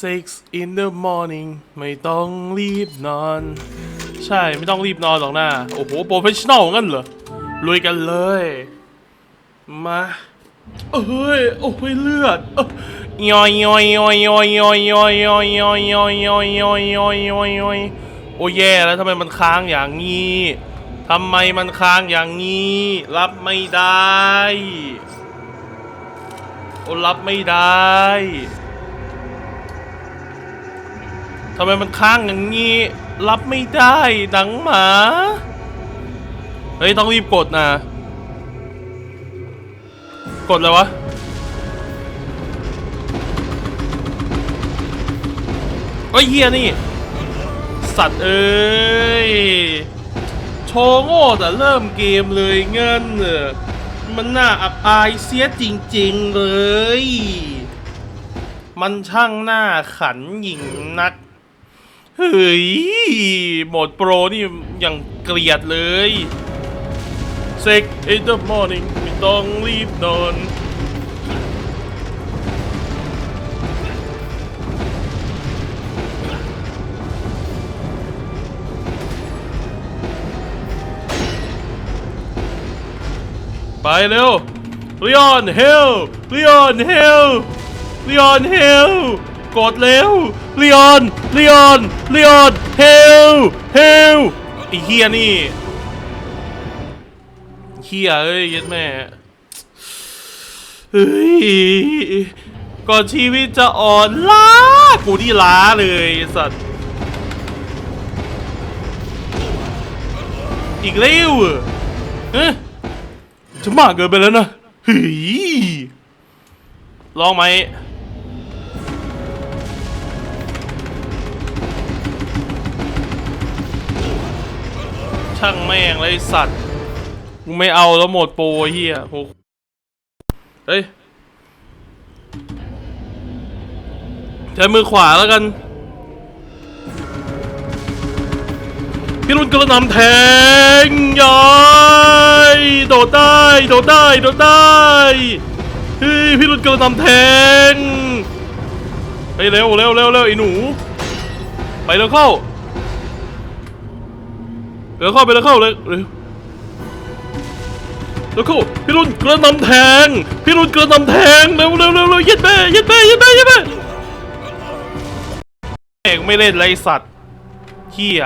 six in the morning ไม่ต้องรีบนอน ใช่ไม่ต้องรีบนอนหรอกนะโอ้โหโปรเฟชชั่นอลงั้นเหรอลุยกันเลย มาเอ้ยโอ้ยเลือดย่อยย่อยย่อยย่อยย่อยย่อยย่อยย่อยย่อยย่อยย่อยย่อยย่อยย่อยโอ้แย่แล้วทำไมมันค้างอย่างนี้ทำไมมันค้างอย่างนี้ รับไม่ได้ โอ้รับไม่ได้ ทำไมมันค้างอย่างนี้ รับไม่ได้ดังหมา เฮ้ย ต้องรีบกดนะ กดเลยวะเฮ้ยเฮียนี่ สัตว์เอ้ย โชว์โง่แต่เริ่มเกมเลยเงินเนอมันน่าอับอายเสียจริงๆเลย มันช่างหน้าขันหญิงนัก เฮ้ยโหมดโปรนี่อยังเกลียดเลยเซ็กเอเดอร์มอร์นิ่งไม่ต้องรีบนอนไปเร็วลีออนเฮลลีออนเฮลลีออนเฮล กดเร็วลีออนลีออนลีออนเฮลเฮลไอเฮียนี่เฮียเอ้ยยัดแม่เฮ้ยก่อนชีวิตจะอ่อนล้ากูนี่ล้าเลยสัตว์อีกเร็วเหรอเอ๊ะจะมากเกินไปแล้วนะเฮ้ยลองไหม ช่างแม่งเลยไอ้สัตว์กูไม่เอาแล้วหมดโปรเฮียโหเฮ้ยใช้มือขวาแล้วกัน พี่รุ่นกระหนำแทงย้ายโดดได้โดดได้โดดได้เฮ้ยพี่รุ่นกระหนำแทงไปเร็วเร็วเร็วเร็วไอ้หนู ไปเร็วเข้า เร็วเข้าไปแล้วเข้าเลยเร็วแล้วเข้าพี่รุ่นกระนำแทงพี่รุ่นกระนำแทงเร็วเร็วเร็วเร็วยัดแม่ยัดแม่ยัดแม่ยัดแม่เอกไม่เล่นไรสัตว์เฮีย